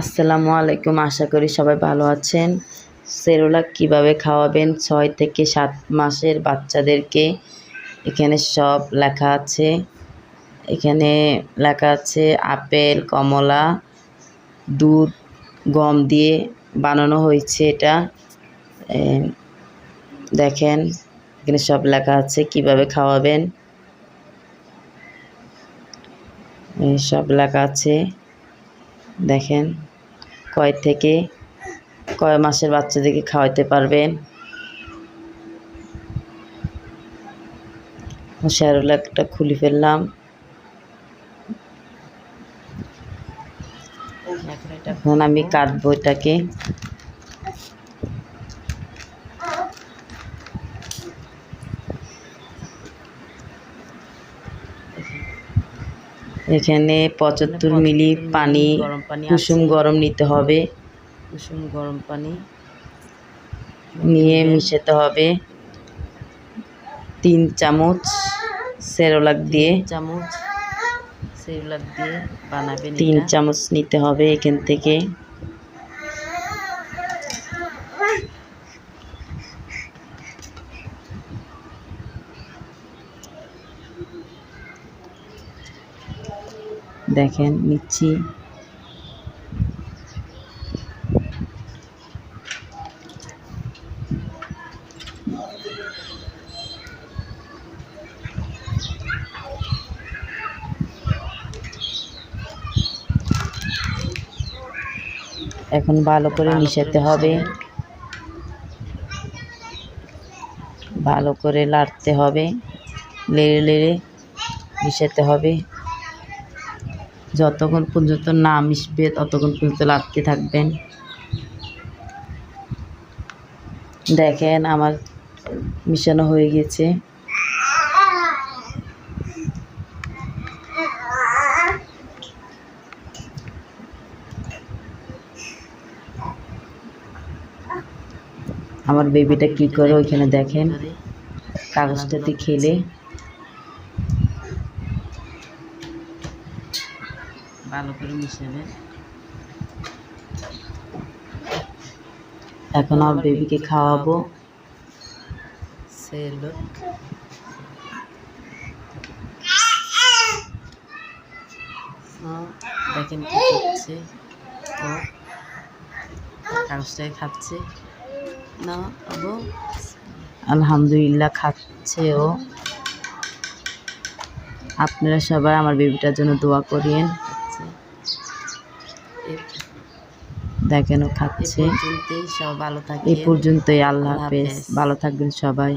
আসসালামু আলাইকুম, আশা করি সবাই ভালো আছেন। সেরোলাক কীভাবে খাওয়াবেন? ছয় থেকে সাত মাসের বাচ্চাদেরকে এখানে সব লেখা আছে। এখানে লেখা আছে, আপেল, কমলা, দুধ, গম দিয়ে বানানো হয়েছে এটা। দেখেন, এখানে সব লেখা আছে, কীভাবে খাওয়াবেন? সব লেখা আছে। দেখেন কয় থেকে কয় মাসের বাচ্চাদেরকে খাওয়াইতে পারবেন। শ্যারোলাকটা খুলে ফেললাম। এখন আমি কাটবো এটাকে। এখানে পঁচাত্তর মিলি পানি গরম পানি কুসুম গরম নিতে হবে। কুসুম গরম পানি। নিয়ে মিশাতে হবে। তিন চামচ সেরোলাক দিয়ে। চামচ সেরোলাক দিয়ে বানাবে তিন চামচ নিতে হবে এখান থেকে। দেখেন নিচ্ছি। এখন ভালো করে মিশাতে হবে। ভালো করে লাড়তে হবে। লেড়ে লেড়ে মিশাতে হবে। যতক্ষণ পর্যন্ত না মিশবে, ততক্ষণ পর্যন্ত লাগতে থাকবেন। দেখেন আমার মিশানো হয়ে গেছে। আমার বেবিটা কি করে ওইখানে দেখেন? কাগজটাতে খেলে। ভালো করে মিশাবেন এখন আমার বেবিকে খাওয়াবো। সেলো দেখেন কি করছে। ও কাগজটাকে খাচ্ছে। না আবু। আলহামদুলিল্লাহ খাচ্ছে ও। আপনারা সবাই আমার বেবিটার জন্য দোয়া করিয়েন খাচ্ছে এ- দেখেন খাচ্ছে। সব ভালো থাকে এই পর্যন্তই আল্লাহ হাফেজ। ভালো থাকবেন সবাই।